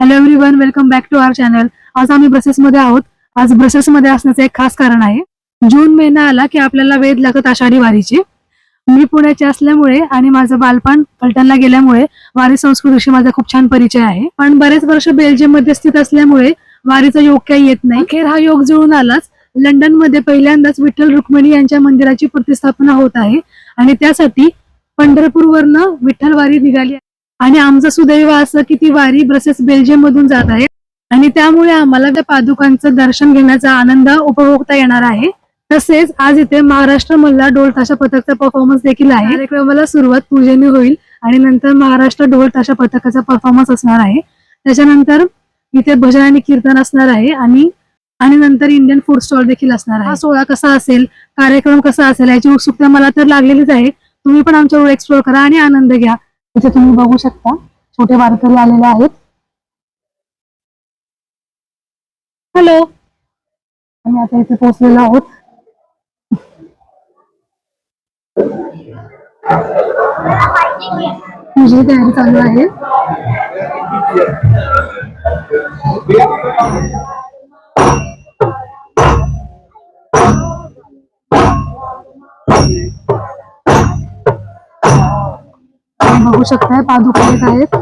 Hello everyone welcome back to our channel आज आम्ही ब्रसेसमध्ये आहोत. आज ब्रसेसमध्ये असण्याचं एक खास कारण आहे. जून महिना आला की आपल्याला वेध लागत आषाढी वारीची. मी पुण्याची असल्यामुळे आणि माझं बालपण फलटणला गेल्यामुळे वारी संस्कृतीशी माझा खूप छान परिचय आहे. पण बरेच वर्ष बेल्जियममध्ये स्थित असल्यामुळे वारीचा योग काही येत नाही. खेर हा योग जुळून आलाच. लंडनमध्ये पहिल्यांदाच विठ्ठल रुक्मिणी यांच्या मंदिराची प्रतिस्थापना होत आहे. आणि त्यासाठी पंढरपूरवरनं विठ्ठल वारी निघाली आणि आमचं सुदैव असं की ती वारी ब्रसेस बेल्जियम मधून जात आहे. आणि त्यामुळे आम्हाला त्या पादुकांचं दर्शन घेण्याचा आनंद उपभोगता येणार आहे. तसेच आज इथे महाराष्ट्र मल्ला ढोल ताशा पथकचा परफॉर्मन्स देखील आहे. कार्यक्रमाला सुरुवात पूजेने होईल आणि नंतर महाराष्ट्र ढोल ताशा पथकाचा परफॉर्मन्स असणार आहे. त्याच्यानंतर इथे भजन आणि कीर्तन असणार आहे आणि आणि नंतर इंडियन फूड स्टॉल देखील असणार आहे. हा सोहळा कसा असेल कार्यक्रम कसा असेल याची उत्सुकता मला तर लागलेलीच आहे. तुम्ही पण आमच्यावर एक्सप्लोर करा आणि आनंद घ्या. इथे तुम्ही बघू शकता छोटे वारकरी आलेले आहेत. हॅलो आम्ही आता इथे पोहोचलेलो आहोत. तुझी तयारी चालू आहे. बघू शकताय पादुका येत आहेत.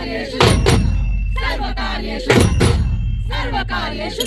सर्वकार्येषु सर्वकार्येषु सर्वकार्येषु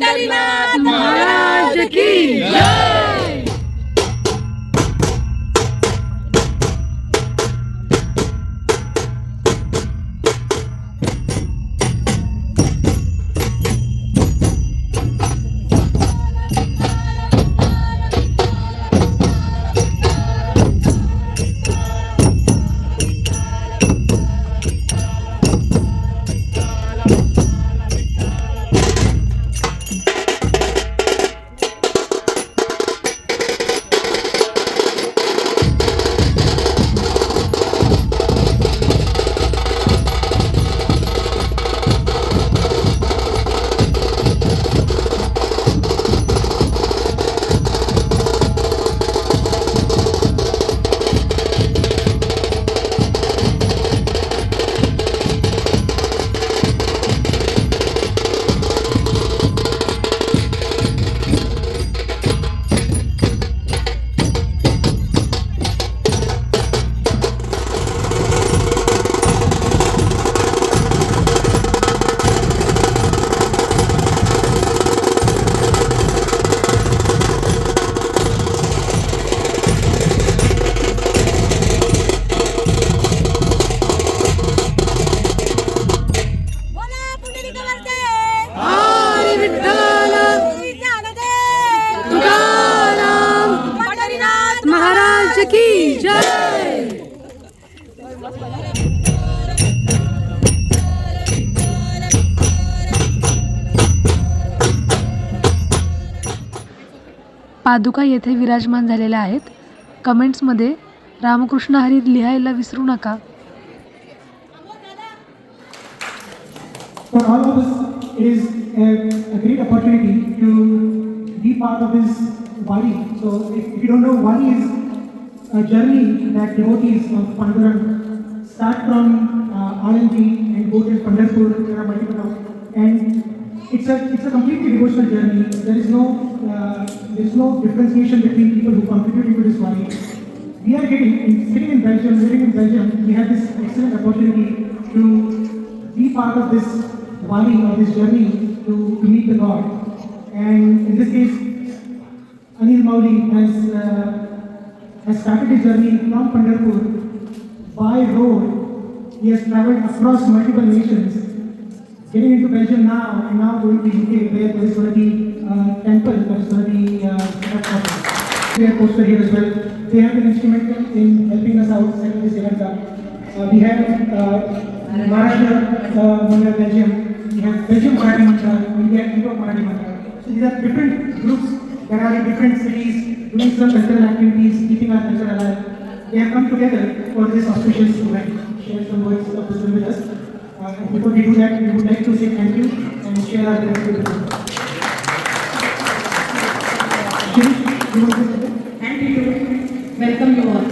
Mindanao! की जय पादुका येथे विराजमान झालेल्या आहेत कमेंट्समध्ये रामकृष्ण हरी लिहायला विसरू नका For all of us, it is a, a great opportunity to be part of this Wadi. So, if, if you don't know, Wadi is a journey that devotees of Panduran start from uh, RNG and go till Pandharpur, there are. And it's a, it's a completely devotional journey. There is no, uh, there is no differentiation between people who contribute into this Wadi. We are getting, in, sitting in Belgium, living in Belgium, we have this excellent opportunity to be part of this Wadi or this journey to, to meet the God. And in this case, Anil Mauli has, uh, has started his journey from Pandharpur by road. He has traveled across multiple nations, getting into Belgium now, and now going to UK where there is going a temple, there is going uh, up. Posted here as well. They have been instrumental in helping us out setting this event up. Uh, we have uh, Maharashtra uh, Belgium, we have Belgium Marathi and we have Europe Marathi Mandal. So these are different groups that are in different cities doing some cultural activities, keeping our culture alive. They have come together for this auspicious event. Share some words of wisdom with us. Uh, and before we do that, we would like to say thank you and share our gratitude with you. Thank you. Welcome you all.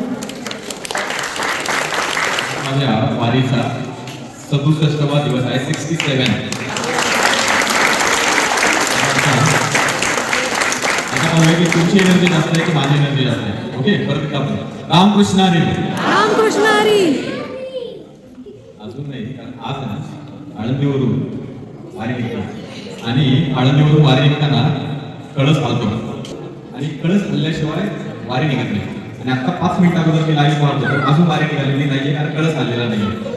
माझ्या वारीचा सदुसष्टवा दिवस आहे sixty सेवन की तुमची energy जास्त आहे की माझी एनर्जी जास्त आहे ओके परत आपण रामकृष्ण हरी. रामकृष्ण हरी. अजून नाही कारण आज ना आळंदीवरून वारी निघतो आणि आळंदीवरून वारी निघताना कळस हलतो आणि कळस हल्ल्याशिवाय वारी निघत नाही. आणि आता पाच मिनिट अगोदर मी लाईव्ह पाहत होतो अजून वारी निघालेली नाहीये कारण कळस हल्लेला नाहीये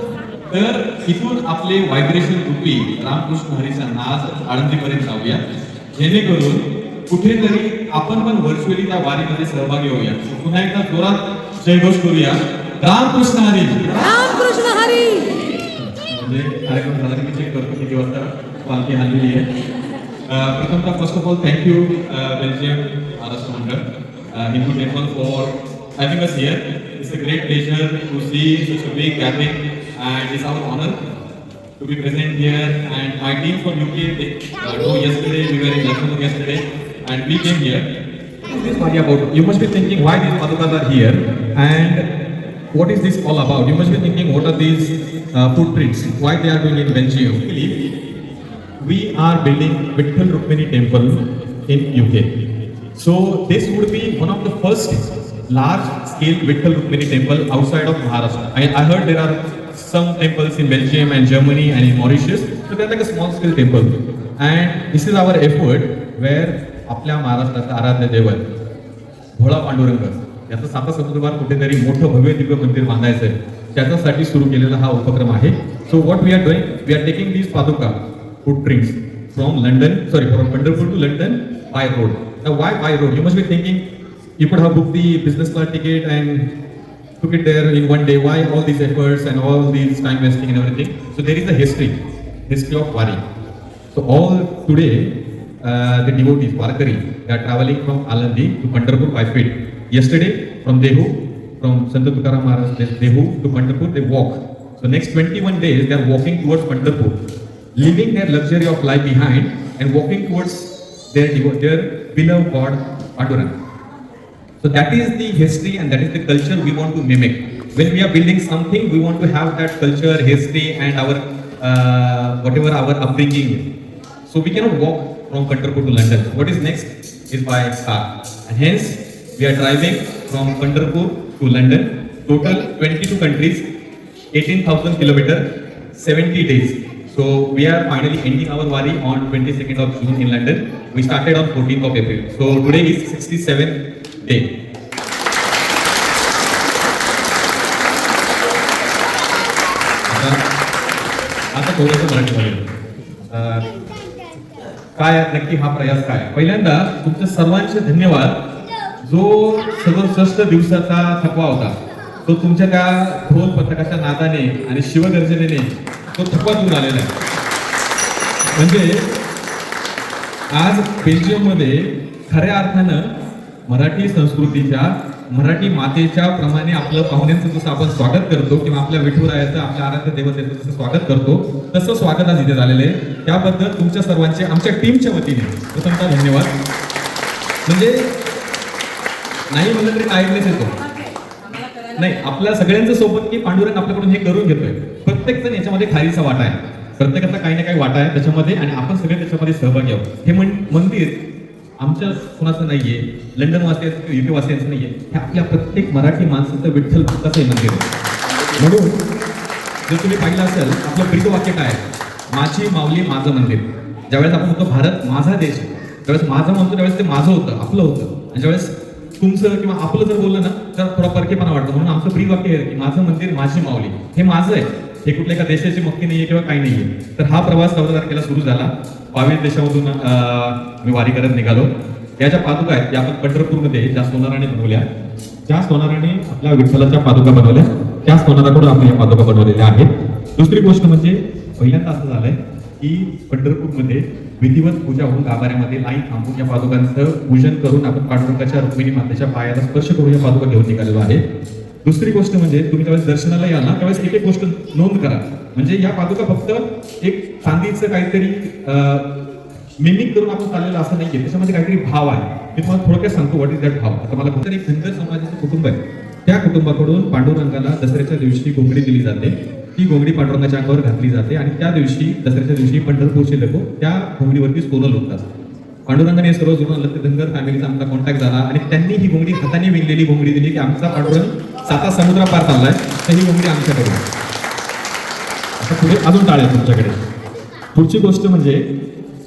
तर इथून आपले व्हायब्रेशन रूपी रामकृष्ण हरीचा नाद आळंदीपर्यंत जाऊया. जेणेकरून कुठेतरी आपण पण व्हर्च्युअली त्या वारीमध्ये सहभागी होऊया. पुन्हा एकदा जोरात जयघोष करूया. रामकृष्ण हरी. रामकृष्ण हरी. म्हणजे कार्यक्रम झाला की चेक करतो किती वाजता पालखी हल्लेली आहे. प्रथमतः first of all thank you Belgium Maharashtra Mandal Hindu temple for having us here it's a great pleasure to see such a big gathering and it's our honor to be present here and my team from UK they uh, know yesterday we were in Luxembourg yesterday. And we came here what is this Wadi about? You must be thinking why these padukas are here and what is this all about? You must be thinking what are these uh, footprints? Why they are doing in Belgium? We are building Vitthal Rukmini temple in UK. So this would be one of the first large scale Vitthal Rukmini temple outside of Maharashtra. I, I heard there are some temples in Belgium and Germany and in Mauritius. So they're like a small scale temple. And this is our effort where आपल्या महाराष्ट्राचं आराध्य दैवत भोळा पांडुरंग. याचं साता समुद्रवार कुठेतरी मोठं भव्य दिव्य मंदिर बांधायचं आहे त्याच्यासाठी सुरू केलेला हा उपक्रम आहे. So what we are doing we are taking this paduka food drinks from London sorry from Pandharpur to London by road why by road you must be thinking you could have book the business class ticket and to get there in one day why all these efforts and all these time wasting and everything so there is a history history of Wari so all today uh, the devotees, Varkari, they are traveling from Alandi to Pandharpur by feet. Yesterday, from Dehu, from Sant Tukaram Maharaj, Dehu to Pandharpur, they walk. So next 21 days, they are walking towards Pandharpur, leaving their luxury of life behind and walking towards their, their beloved God, Pandurang. So that is the history and that is the culture we want to mimic. When we are building something, we want to have that culture, history, and our uh, whatever our upbringing. So we cannot walk from Pandharpur to London. What is next is by car, and hence we are driving from Pandharpur to London. Total 22 countries, 18,000 kilometer, 70 days. So we are finally ending our wari on 22nd of June in London. We started on 14th of April. So today is 67th day. आता थोडंसं मराठीमध्ये अं, काय नक्की हा प्रयास काय पहिल्यांदा तुमचं सर्वांचे धन्यवाद. जो सर्वश्रेष्ठ दिवसाचा थकवा होता तो तुमच्या त्या ढोल पथकाच्या नादाने आणि शिवगर्जनेने तो थकवा दूर आलेला आहे. म्हणजे आज बेल्जियममध्ये खऱ्या अर्थानं मराठी संस्कृतीच्या मराठी मातेच्या प्रमाणे आपलं पाहुण्यांचं जसं आपण स्वागत करतो किंवा आपल्या विठुरायाचं आपल्या आराध्य देवतेचं जसं स्वागत करतो तसं स्वागत आज इथे झालेलं आहे. त्याबद्दल तुमच्या सर्वांचे आमच्या टीमच्या वतीने प्रथमतः धन्यवाद. म्हणजे नाही म्हणलं तरी ऐकलेच येतो. नाही आपल्या सगळ्यांचं सोबत की पांडुरंग आपल्याकडून हे करून घेतोय. प्रत्येक जण याच्यामध्ये खारीचा वाटा आहे. प्रत्येकाचा काही ना काही वाटा आहे त्याच्यामध्ये आणि आपण सगळे त्याच्यामध्ये सहभागी आहोत. हे मन- मंदिर आमच्या कुणाचं आहे लंडन वासियांचं किंवा युके वासियांचं आहे हे आपल्या प्रत्येक मराठी माणसाचं विठ्ठल भक्ताचं हे मंदिर आहे. म्हणून जर तुम्ही पाहिलं असेल आपलं ब्रीद वाक्य काय आहे? माझी माऊली माझं मंदिर. ज्यावेळेस आपण म्हणतो भारत माझा देश ज्यावेळेस त्यावेळेस माझं म्हणतो त्यावेळेस ते माझं होतं आपलं होतं. आणि ज्यावेळेस तुमचं किंवा आपलं जर बोललं ना तर थोडा परकेपणा वाटतो. म्हणून आमचं ब्रीद वाक्य आहे की माझं मंदिर माझी माऊली. हे माझं आहे. हे कुठल्या एका देशाची मक्की नाहीये किंवा काही नाहीये. तर हा प्रवास चौदा तारखेला सुरू झाला. बावीस देशामधून मी वारी करत निघालो. या ज्या पादुका आहेत त्या आपण पंढरपूरमध्ये ज्या सोनाराने बनवल्या. ज्या सोनाराने आपल्या विठ्ठलाच्या पादुका बनवल्या त्या सोनाराकडून आपण या पादुका बनवलेल्या आहेत. दुसरी गोष्ट म्हणजे पहिल्यांदा असं झालंय की पंढरपूरमध्ये विधिवत पूजा होऊन गाभाऱ्यामध्ये लाईन थांबून या पादुकांचं पूजन करून आपण पांडुरंगाच्या रुक्मिणी मातेच्या पायाला स्पर्श करून या पादुका घेऊन निघालेलो आहे. दुसरी गोष्ट म्हणजे तुम्ही त्यावेळेस दर्शनाला याल ना त्यावेळेस एक एक गोष्ट नोंद करा. म्हणजे या पादुका फक्त एक चांदीचं काहीतरी मिमिक करून आपण चाललेलं असं नाहीये. त्याच्यामध्ये काहीतरी भाव आहे. मी तुम्हाला थोडक्यात सांगतो व्हॉट इज दॅट भाव. आता मला फक्त एक धनगर समाजाचं कुटुंब आहे. त्या कुटुंबाकडून पांडुरंगाला दसऱ्याच्या दिवशी घोंगडी दिली जाते. ती घोंगडी पांडुरंगाच्या अंगावर घातली जाते आणि त्या दिवशी दसऱ्याच्या दिवशी पंढरपूरचे लोक त्या घोंगडीवरती सोनं लोकतात पांडुरंगाने हे सर्व जुळून आलं धनगर फॅमिलीचा आमचा कॉन्टॅक्ट झाला आणि त्यांनी ही घोंगडी हाताने विणलेली घोंगडी दिली की आमचा पांडुरंग साता समुद्र पार चाललाय तर ही बोंगडी आमच्याकडे आता पुढे अजून टाळ आहे तुमच्याकडे. पुढची गोष्ट म्हणजे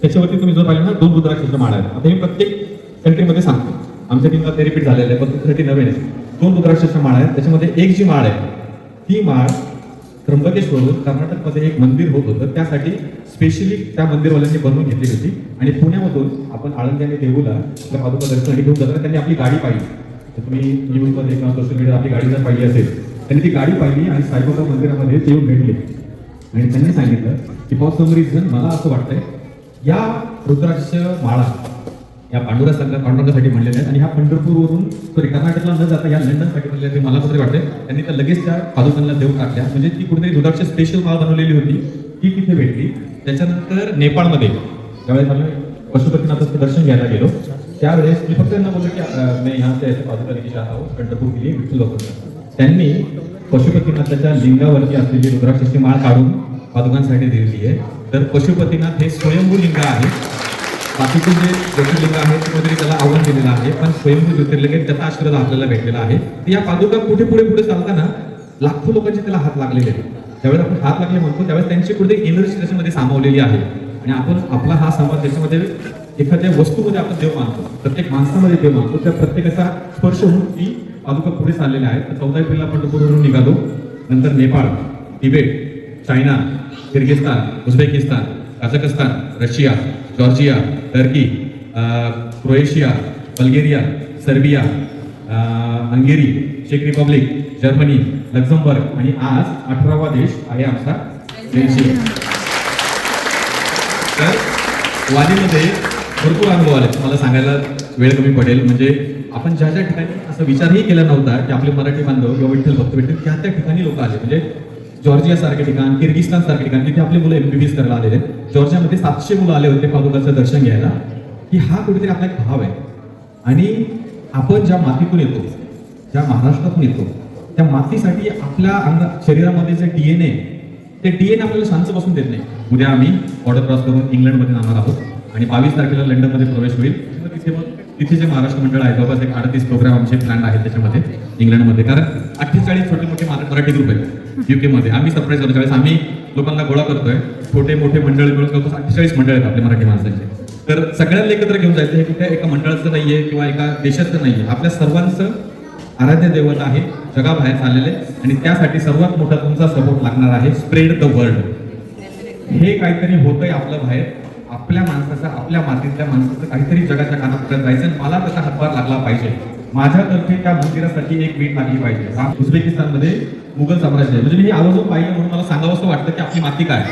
त्याच्यावरती तुम्ही जर पाहिलं ना दोन रुद्राक्षाच्या माळा आहेत. आता हे प्रत्येक कंट्रीमध्ये सांगतो. आमच्या टीमला ते रिपीट झालेलं आहे पण तुमच्यासाठी नवीन आहे दोन रुद्राक्षाच्या माळा आहेत. त्याच्यामध्ये एक जी माळ आहे ती माळ त्र्यंबकेश्वरून कर्नाटकमध्ये एक मंदिर होत होतं. त्यासाठी स्पेशली त्या मंदिरवाल्यांनी बनवून घेतली होती. आणि पुण्यामधून आपण आळंदी आणि देहूला आपल्या पादुका दर्शनासाठी घेऊन जाताना त्यांनी आपली गाडी पाहिली. तर तुम्ही न्यूजमध्ये किंवा सोशल मीडिया आपली गाडी जर पाहिली असेल त्यांनी ती गाडी पाहिली आणि साईबाबा मंदिरामध्ये ते येऊन भेटले. आणि त्यांनी सांगितलं की फॉर सम रिझन मला असं वाटतंय या रुद्राक्ष माळा या पांडुरा संघ पांडुरंगासाठी म्हणलेले आहेत. आणि ह्या पंढरपूरवरून सॉरी कर्नाटकला न जाता या लंडनसाठी म्हणले ते मला कुठेतरी वाटतंय. त्यांनी त्या लगेच त्या पादुकांना देऊन टाकल्या. म्हणजे ती कुठेतरी दुधाची स्पेशल माळ बनवलेली होती. ती तिथे भेटली. त्याच्यानंतर नेपाळमध्ये ज्यावेळेस आम्ही पशुपतीनाथाचं दर्शन घ्यायला गेलो त्यावेळेस मी फक्त त्यांना बोललो की मी ह्या त्या पादुका लेके आहोत पंढरपूर गेली विठ्ठल त्यांनी पशुपतीनाथाच्या लिंगावरती असलेली रुद्राक्षाची माळ काढून पादुकांसाठी दिलेली आहे. तर पशुपतीनाथ हे स्वयंभू लिंग आहे. बाकीचे जे ज्योतिर्लिंग आहे ते कुठेतरी त्याला आव्हान दिलेलं आहे. पण स्वयंभू ज्योतिर्लिंग आहे, त्याचा आशीर्वाद आपल्याला भेटलेला आहे. या पादुका पुढे पुढे पुढे चालताना लाखो लोकांचे त्याला हात लागलेले आहेत. त्यावेळेस आपण हात लागले म्हणतो त्यावेळेस त्यांची कुठे एनर्जी त्याच्यामध्ये सामावलेली आहे. आणि आपण आपला हा समाज त्याच्यामध्ये एखाद्या वस्तूमध्ये आपण देव मानतो. प्रत्येक माणसामध्ये देव मानतो. त्या प्रत्येकाचा स्पर्श होऊन ती पादुका पुढे चाललेल्या आहेत. तर चौदा एप्रिलला आपण डोकोरून निघालो. नंतर Nepal Tibet China Kyrgyzstan Uzbekistan Kazakhstan Russia Georgia Turkey Croatia Bulgaria Serbia Hungary check Republic Germany Luxembourg आणि आज अठरावा देश आहे आमचा बेल्जियम तर वालीमध्ये भरपूर अनुभव आले. मला सांगायला वेळ कमी पडेल. म्हणजे आपण ज्या ज्या ठिकाणी असा विचारही केला नव्हता की आपले मराठी बांधव किंवा विठ्ठल भक्त विठ्ठल त्या त्या ठिकाणी लोक आले. म्हणजे जॉर्जिया सारखे ठिकाण किर्गिस्तान सारखे ठिकाण तिथे आपले मुलं एमबीबीएस करायला आलेले आहेत. जॉर्जियामध्ये सातशे मुलं आले होते पादुकाचं दर्शन घ्यायला. की हा कुठेतरी आपला एक भाव आहे. आणि आपण ज्या मातीतून येतो ज्या महाराष्ट्रातून येतो त्या मातीसाठी आपल्या अंग शरीरामध्ये जे डी एन ए ते ए आपल्याला शांत बसून देत नाही. उद्या आम्ही बॉर्डर क्रॉस करून इंग्लंडमध्ये जाणार आहोत. आणि बावीस तारखेला लंडनमध्ये प्रवेश होईल. तिथे मग तिथे जे महाराष्ट्र मंडळ आहे जवळपास एक अडतीस प्रोग्राम आमचे प्लॅन आहेत त्याच्यामध्ये इंग्लंडमध्ये. कारण अठ्ठेचाळीस छोटे मोठे मराठी ग्रुप आहेत युकेमध्ये आम्ही सरप्राईज झालो. त्यावेळेस आम्ही लोकांना गोळा करतोय छोटे मोठे मंडळ मिळून जवळपास अठ्ठेचाळीस मंडळ आहेत आपले मराठी माणसांचे. तर सगळ्यांना एकत्र घेऊन जायचं हे कुठे एका मंडळाचं नाहीये किंवा एका देशाचं नाहीये. आपल्या सर्वांचं आराध्य दैवत आहे जगाबाहेर चाललेले आणि त्यासाठी सर्वात मोठा तुमचा सपोर्ट लागणार आहे स्प्रेड द वर्ल्ड हे काहीतरी होतंय आपलं बाहेर. आपल्या माणसाचं आपल्या मातीतल्या माणसाचं काहीतरी जगाच्या कानापर्यंत जायचं मला तसा हातभार लागला पाहिजे. माझ्यातर्फे त्या मंदिरासाठी एक वीट लागली पाहिजे. हा उझबेकिस्तानमध्ये मुघल साम्राज्य आहे. म्हणजे मी हे आवर्जून पाहिलं म्हणून मला सांगावं असं वाटतं की आपली माती काय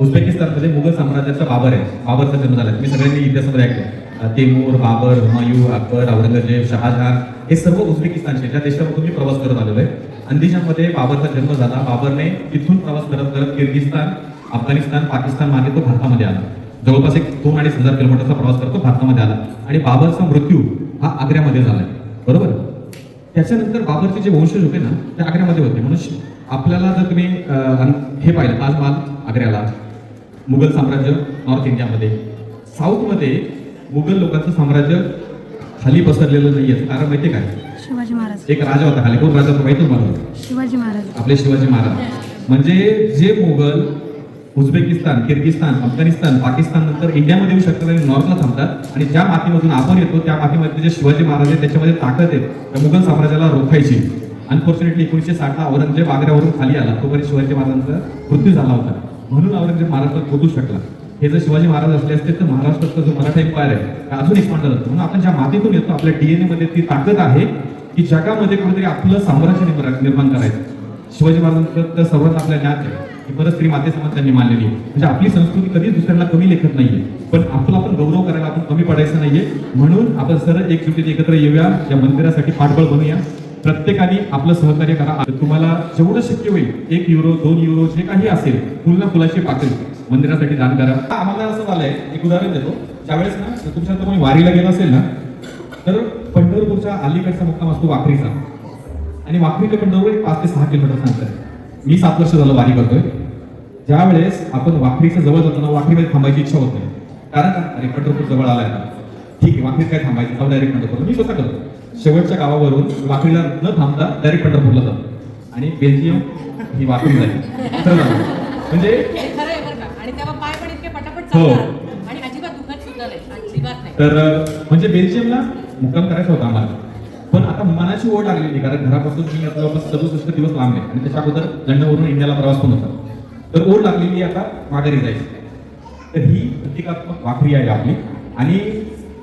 उझबेकिस्तानमध्ये मुघल साम्राज्याचा बाबर आहे. बाबरचा जन्म झाला. मी सगळ्यांनी इतिहासामध्ये ऐकलं. तेमूर बाबर हुमायू अकबर औरंगजेब शहाजहान हे सर्व उझबेकिस्तानचे ज्या देशामधून मी प्रवास करत आलेलो आहे. अंदिशामध्ये बाबरचा जन्म झाला. बाबरने तिथून प्रवास करत करत किर्गिस्तान अफगाणिस्तान पाकिस्तान मागे तो भारतामध्ये आला. जवळपास एक दोन अडीच हजार किलोमीटरचा प्रवास करतो भारतामध्ये आला. आणि बाबरचा मृत्यू हा आग्र्यामध्ये झालाय. बरोबर? त्याच्यानंतर बाबरचे जे वंशज होते ना ते आग्र्यामध्ये होते. म्हणून आपल्याला जर तुम्ही हे पाहिलं ताजमहाल आग्र्याला मुघल साम्राज्य नॉर्थ इंडियामध्ये. साऊथमध्ये मुघल लोकांचं साम्राज्य खाली पसरलेलं नाही याचं कारण माहिती काय? शिवाजी महाराज. एक राजा होता खाली. कोण राजा होता माहिती तुम्हाला? शिवाजी महाराज. आपले शिवाजी महाराज. म्हणजे जे मुघल उझबेकिस्तान किर्गिस्तान अफगाणिस्तान पाकिस्तान नंतर इंडियामध्ये येऊ शकतात आणि नॉर्थला थांबतात. आणि ज्या मातीमधून आपण येतो त्या मातीमध्ये जे शिवाजी महाराज आहेत त्याच्यामध्ये ताकद आहे. त्या मुघल साम्राज्याला रोखायची. अनफॉर्च्युनेटली एकोणीसशे साठला औरंगजेब आग्र्यावरून खाली आला. तोपर्यंत शिवाजी महाराजांचा मृत्यू झाला होता. म्हणून औरंगजेब महाराष्ट्रात पोहोचू शकला. हे जर शिवाजी महाराज असले असते तर महाराष्ट्राचा जो मराठा एम्पायर आहे अजून एक्सपांड झालं म्हणून आपण ज्या मातीतून येतो आपल्या डीएनए मध्ये ती ताकद आहे की जगामध्ये कुठेतरी आपलं साम्राज्य निर्माण- निर्माण करायचं. शिवाजी महाराजांचं तर सर्वात आपल्या ज्ञात आहे. ही परत स्त्री माते त्यांनी मानलेली म्हणजे आपली संस्कृती कधीच दुसऱ्याला कमी लेखत नाहीये. पण आपला आपण गौरव करायला आपण कमी पडायचं नाहीये. म्हणून आपण सरळ एकजुटीत एकत्र येऊया. या मंदिरासाठी पाठबळ बनूया. प्रत्येकाने आपलं सहकार्य करा. तुम्हाला जेवढं शक्य होईल एक युरो दोन युरो जे काही असेल फुल ना फुलाची पाकळी मंदिरासाठी दान करा. आम्हाला असं झालंय एक उदाहरण देतो. ज्यावेळेस ना तुमच्या कोणी वारीला गेला असेल ना तर पंढरपूरच्या अलीकडचा मुक्काम असतो वाखरीचा. आणि वाखरी ते पंढरपूर एक पाच ते सहा किलोमीटर सांगतात मी सात वर्ष झालं वारी करतोय. ज्या वेळेस आपण वाखरीच्या जवळ जातो ना वाखरीमध्ये थांबायची इच्छा होत नाही. कारण का अरे पंढरपूर जवळ आलाय ना. ठीक आहे वाखरीत काय थांबायचं? जाऊ डायरेक्ट पंढरपूर मी स्वतः करतो. शेवटच्या गावावरून वाखरीला न थांबता डायरेक्ट पंढरपूरला जातो. आणि बेल्जियम ही वाखरी झाली. म्हणजे हे तर म्हणजे बेल्जियमला मुक्काम करायचा होता आम्हाला. पण आता मनाची ओढ लागलेली कारण घरापासून मी जवळपास सदुसष्ट दिवस लांब आहे. आणि त्याच्या अगोदर लंडनवरून इंडियाला प्रवास पण होता. तर ओढ लागलेली आता माघारी जायची. तर ही प्रतिकात्मक वाखरी आहे आपली. आणि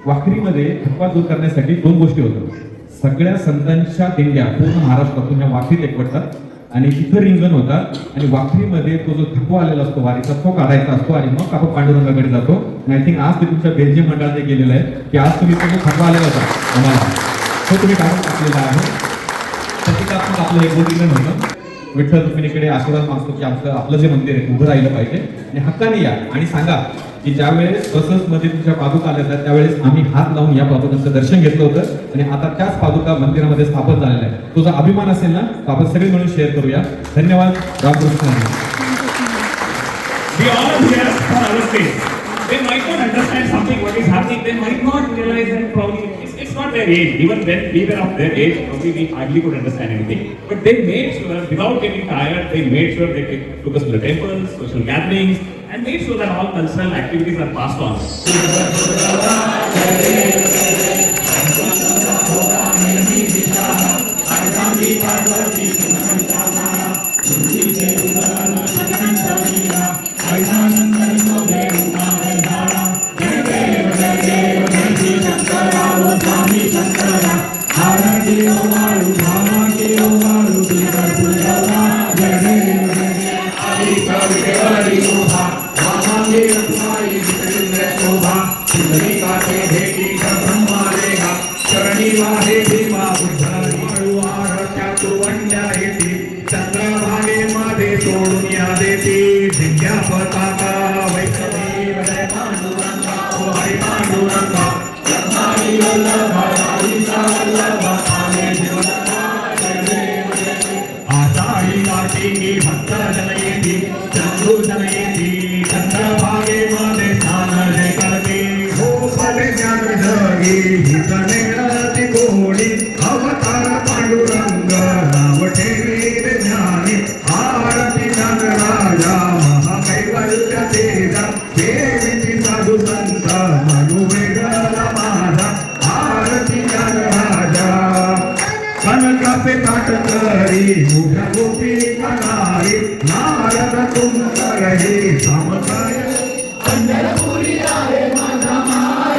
वाखरीमध्ये थकवा दूर करण्यासाठी दोन गोष्टी होतात. सगळ्या संतांच्या दिंड्या पूर्ण महाराष्ट्रातून या वाखरीत एकवटतात. आणि तिथं रिंगण होतात. आणि वाखरीमध्ये तो जो थकवा आलेला असतो वारीचा तो काढायचा असतो आणि मग आपण पांडुरंगाकडे जातो. आय थिंक आज ते तुमच्या बेल्जियम मंडळात गेलेलं आहे की आज तुम्ही तो थकवा आलेला होता आम्हाला तो तुम्ही काढून टाकलेला आहे? प्रतिकात्मक आपलं एक बोलीनं होतं विठ्ठल रुक्मिणीकडे आशीर्वाद मागतो की आपलं आपलं जे मंदिर आहे उभं राहिलं पाहिजे. आणि हक्काने या. आणि सांगा की ज्यावेळेस बससमध्ये तुमच्या पादुका आल्या होत्या त्यावेळेस आम्ही हात लावून या पादुकांचं दर्शन घेतलं होतं. आणि आता त्याच पादुका मंदिरामध्ये स्थापन झालेल्या आहेत. तुझा अभिमान असेल ना तर आपण सगळे मिळून शेअर करूया. धन्यवाद Ramakrishna. Hari. We all here for our sake. They might not understand something what is happening. They might not realize that probably not their age. Even when we were of their age, probably we hardly could understand anything. But they made sure, without getting tired, they made sure they took- us to the temples, social gatherings, and made sure that all cultural activities are passed on. चंद्रभागेमध्ये Hari करी गोपी कनारी नारद तुमकर हे समकाय पंढरपुरी आहे माझा माय.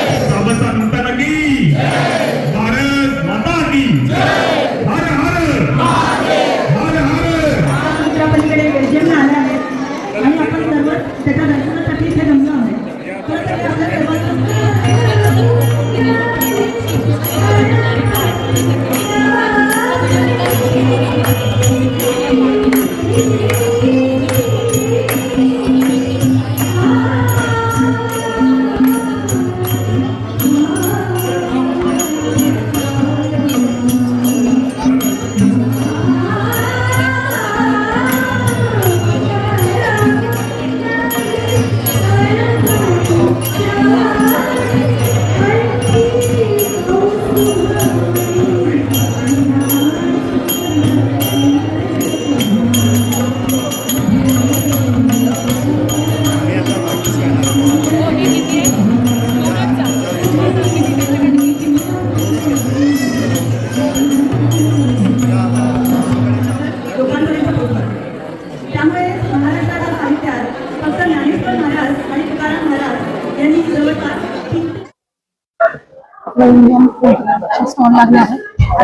Indian food stall लागला आहे.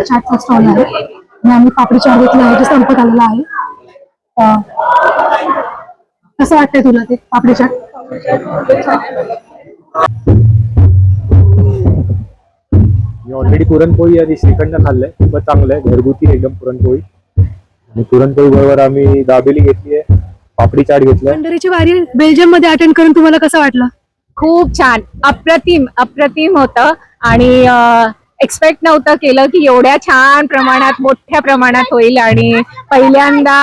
चाटचा stall आहे. आणि आम्ही पापडी चाट घेतला आहे जो संपत आलेला आहे. कसं वाटतंय तुला ते पापडी चाट मी ऑलरेडी पुरणपोळी आणि श्रीखंड खाल्लंय. खूपच चांगलं आहे. घरगुती एकदम पुरणपोळी. आणि पुरणपोळी बरोबर आम्ही दाबेली घेतली आहे. पापडी चाट घेतलाय. पंढरीची वारी बेल्जियममध्ये अटेंड करून तुम्हाला कसं वाटलं? खूप छान. अप्रतिम अप्रतिम होतं. आणि एक्सपेक्ट नव्हतं केलं की एवढ्या छान प्रमाणात मोठ्या प्रमाणात होईल आणि पहिल्यांदा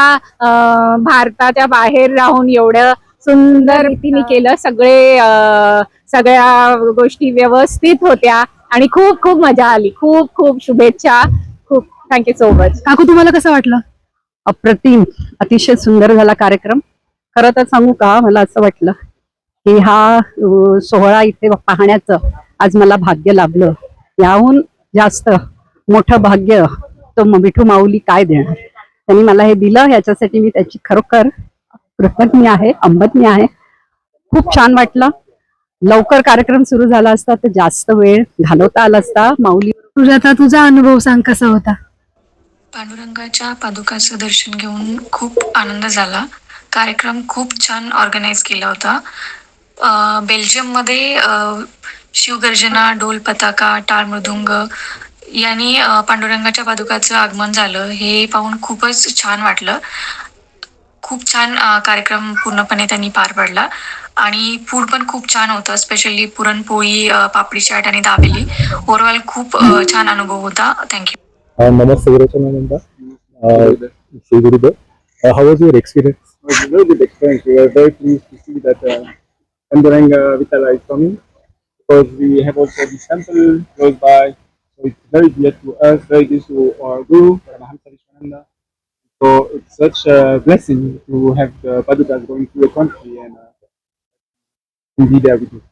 भारताच्या बाहेर राहून एवढं सुंदर रीतीने केलं. सगळे अं, सगळ्या गोष्टी व्यवस्थित होत्या आणि खूप खूप मजा आली. खूप खूप शुभेच्छा. खूप थँक्यू सो मच काकू तुम्हाला कसं वाटलं? अप्रतिम. अतिशय सुंदर झाला कार्यक्रम. खरं तर सांगू का? मला असं वाटलं. की हा सोहळा इथे पाहण्याचं आज मला भाग्य लाभलं. याहून जास्त मोठं भाग्य तो म- विठू माऊली काय देणार? त्यांनी मला हे दिलं याच्यासाठी मी त्याची खरोखर कृतज्ञ आहे अंबज्ञ आहे. खूप छान वाटलं. लवकर कार्यक्रम सुरू झाला असता तर जास्त वेळ घालवता आला असता. माऊली तुझ्या आता तुझा अनुभव सांग कसा होता? पांडुरंगाच्या पादुकाचं दर्शन घेऊन खूप आनंद झाला. कार्यक्रम खूप छान ऑर्गनाईज केला होता. अं, बेल्जियममध्ये अं, शिवगर्जना डोल पताका टाळ मृदुंग यांनी पांडुरंगाच्या पादुकाचं आगमन झालं. हे पाहून खूपच छान वाटलं. खूप छान कार्यक्रम पूर्णपणे त्यांनी पार पाडला. आणि फूड पण खूप छान होतं स्पेशली पुरणपोळी पापडी चाट आणि दाबेली. ओव्हरऑल खूप छान अनुभव होता. Thank you. Uh, how was your experience? It was a good experience. We were very pleased to see that uh, Panduranga Vitala is coming because we have also this temple close by. So it's very dear to us, very dear to our Guru, Paramahamsa. So it's such a blessing to have the Padukas going through the country and uh, be there with you.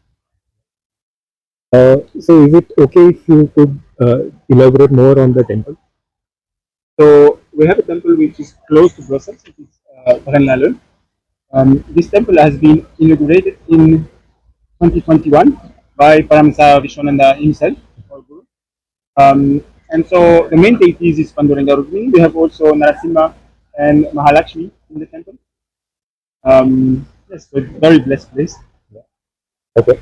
Uh, so is it okay if you could uh, elaborate more on the temple? So we have a temple which is close to Brussels, which is uh. Um, this temple has been inaugurated in 2021 by Paramasa Vishwananda himself. our Guru. Um, and so the main deities is Panduranga Rukmini. We have also Narasimha and Mahalakshmi in the temple. Um, yes, so it's a very blessed place. Okay.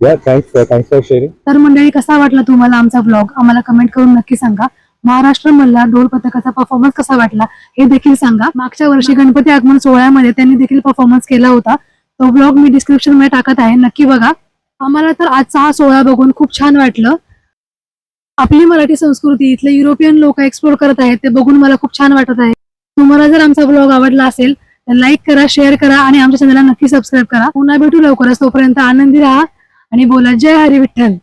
Yeah, thanks. Uh, thanks for sharing. तर मंडळी कसा वाटला तुम्हाला आमचा blog आम्हाला comment करून नक्की सांगा महाराष्ट्र मधला ढोल पथकाचा परफॉर्मन्स कसा वाटला हे देखील सांगा. मागच्या वर्षी गणपती आगमन सोहळ्यामध्ये त्यांनी देखील परफॉर्मन्स केला होता. तो ब्लॉग मी डिस्क्रिप्शनमध्ये टाकत आहे. नक्की बघा. आम्हाला तर आजचा हा सोहळा बघून खूप छान वाटलं. आपली मराठी संस्कृती इथले युरोपियन लोक एक्सप्लोर करत आहेत ते बघून मला खूप छान वाटत आहे. तुम्हाला जर आमचा ब्लॉग आवडला असेल तर लाईक करा शेअर करा आणि आमच्या चॅनलला नक्की सबस्क्राईब करा. पुन्हा भेटू लवकरच. तोपर्यंत आनंदी राहा आणि बोला जय हरी विठ्ठल.